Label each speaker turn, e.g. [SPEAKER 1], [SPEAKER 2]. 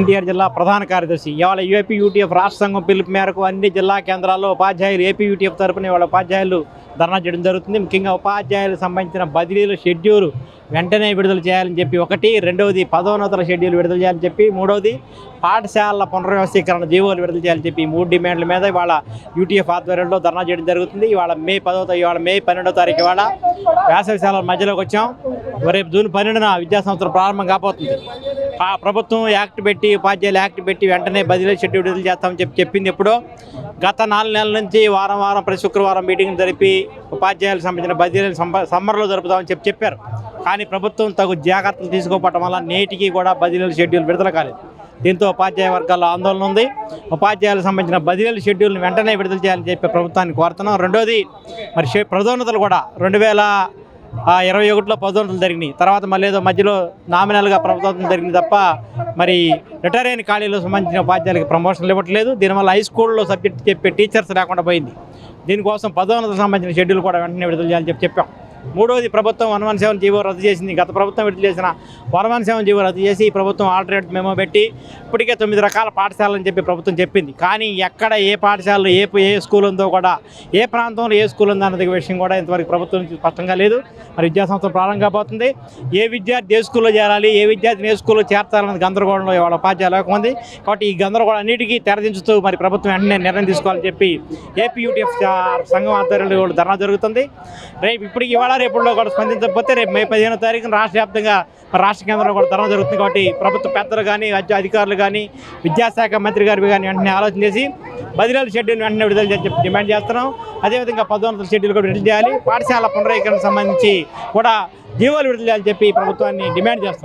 [SPEAKER 1] ఎన్టీఆర్ జిల్లా ప్రధాన కార్యదర్శి. ఇవాళ ఏపీ యూటీఎఫ్ రాష్ట్ర సంఘం పిలుపు మేరకు అన్ని జిల్లా కేంద్రాల్లో ఉపాధ్యాయులు ఏపీ యూటీఎఫ్ తరపున ఇవాళ ఉపాధ్యాయులు ధర్నా చేయడం జరుగుతుంది. ముఖ్యంగా ఉపాధ్యాయులకు సంబంధించిన బదిలీల షెడ్యూల్ వెంటనే విడుదల చేయాలని చెప్పి ఒకటి రెండవది పదోన్నతుల షెడ్యూల్ విడుదల చేయాలని చెప్పి మూడవది పాఠశాలల పునర్వ్యవస్థీకరణ జీవోలు విడుదల చేయాలని చెప్పి మూడు డిమాండ్ల మీద ఇవాళ యూటీఎఫ్ ఆధ్వర్యంలో ధర్నా చేయడం జరుగుతుంది. ఇవాళ మే పదో ఇవాళ మే పన్నెండో తారీఖు ఇవాళ వేసవి మధ్యలోకి వచ్చాం. రేపు జూన్ పన్నెండున విద్యా సంవత్సరం ప్రారంభం కాబోతుంది. ప్రభుత్వం యాక్ట్ పెట్టి ఉపాధ్యాయులు యాక్ట్ పెట్టి వెంటనే బదిలీ షెడ్యూల్ విడుదల చేస్తామని చెప్పి చెప్పింది ఎప్పుడో. గత నాలుగు నెలల నుంచి వారం వారం ప్రతి శుక్రవారం మీటింగ్ జరిపి ఉపాధ్యాయులకు సంబంధించిన బదిలీలు సమ్మర్లో జరుపుతామని చెప్పి చెప్పారు. కానీ ప్రభుత్వం తగు జాగ్రత్తలు తీసుకోవటం వల్ల నేటికి కూడా బదిలీల షెడ్యూల్ విడుదల కాలేదు. దీంతో ఉపాధ్యాయ వర్గాల్లో ఆందోళన ఉంది. ఉపాధ్యాయులకు సంబంధించిన బదిలీల షెడ్యూల్ని వెంటనే విడుదల చేయాలని చెప్పి ప్రభుత్వాన్ని కోరుతున్నాం. రెండోది మరి షె- కూడా రెండు వేల ఇరవై ఒకటిలో పదోన్నతులు జరిగినాయి. తర్వాత మళ్ళీ ఏదో మధ్యలో నామినల్గా ప్రభుత్వం జరిగింది తప్ప మరి రిటైర్ అయిన ఖాళీలకు సంబంధించిన ఉపాధ్యాయులకు ప్రమోషన్లు ఇవ్వట్లేదు. దీనివల్ల హై స్కూల్లో సబ్జెక్ట్ చెప్పే టీచర్స్ లేకుండా పోయింది. దీనికోసం పదోన్నతులకు సంబంధించిన షెడ్యూల్ కూడా వెంటనే విడుదల చేయాలని చెప్పి చెప్పాం. మూడోది ప్రభుత్వం వన్ వన్ సెవెన్ జీవో రద్దు చేసింది. గత ప్రభుత్వం విడుదల చేసిన వన్ వన్ సెవెన్ జీవో రద్దు చేసి ఈ ప్రభుత్వం ఆల్టర్నేట్ మేమో పెట్టి ఇప్పటికే తొమ్మిది రకాల పాఠశాలని చెప్పి ప్రభుత్వం చెప్పింది. కానీ ఎక్కడ ఏ పాఠశాలలో ఏ ఏ స్కూల్ ఉందో కూడా ఏ ప్రాంతంలో ఏ స్కూల్ ఉందో అన్నది విషయం కూడా ఇంతవరకు ప్రభుత్వం నుంచి స్పష్టంగా లేదు. మరి విద్యా ప్రారంభం కాబోతుంది. ఏ విద్యార్థి ఏ స్కూల్లో చేరాలి ఏ విద్యార్థిని ఏ స్కూల్లో చేర్చాలన్నది గందరగోళంలో ఇవాళ ఉపాధ్యాయులు ఉంది కాబట్టి ఈ గందరగోళం అన్నిటికీ తెరదించుతూ మరి ప్రభుత్వం వెంటనే నిర్ణయం తీసుకోవాలని చెప్పి ఏపీ యూటీఎఫ్ సంఘం ఆధ్వర్యంలో ధర్నా జరుగుతుంది. రేపు ఇప్పటికి ఇవాళ రేపుల్లో కూడా స్పందించకపోతే రేపు మే పదిహేనో తారీఖున రాష్ట్ర వ్యాప్తంగా రాష్ట్ర కేంద్రంలో కూడా ధర్నా జరుగుతుంది. కాబట్టి ప్రభుత్వ పెద్దలు కానీ అధికారులు కానీ విద్యాశాఖ మంత్రి గారు కానీ వెంటనే ఆలోచన చేసి బదిలీల షెడ్యూల్ వెంటనే విడుదల చేసి డిమాండ్ చేస్తున్నాం. అదేవిధంగా పదోన్నతుల షెడ్యూల్ కూడా విడుదల చేయాలి. పాఠశాల పునరీకరణకు సంబంధించి కూడా జీవోలు విడుదల చేయాలని చెప్పి ప్రభుత్వాన్ని డిమాండ్ చేస్తున్నాం.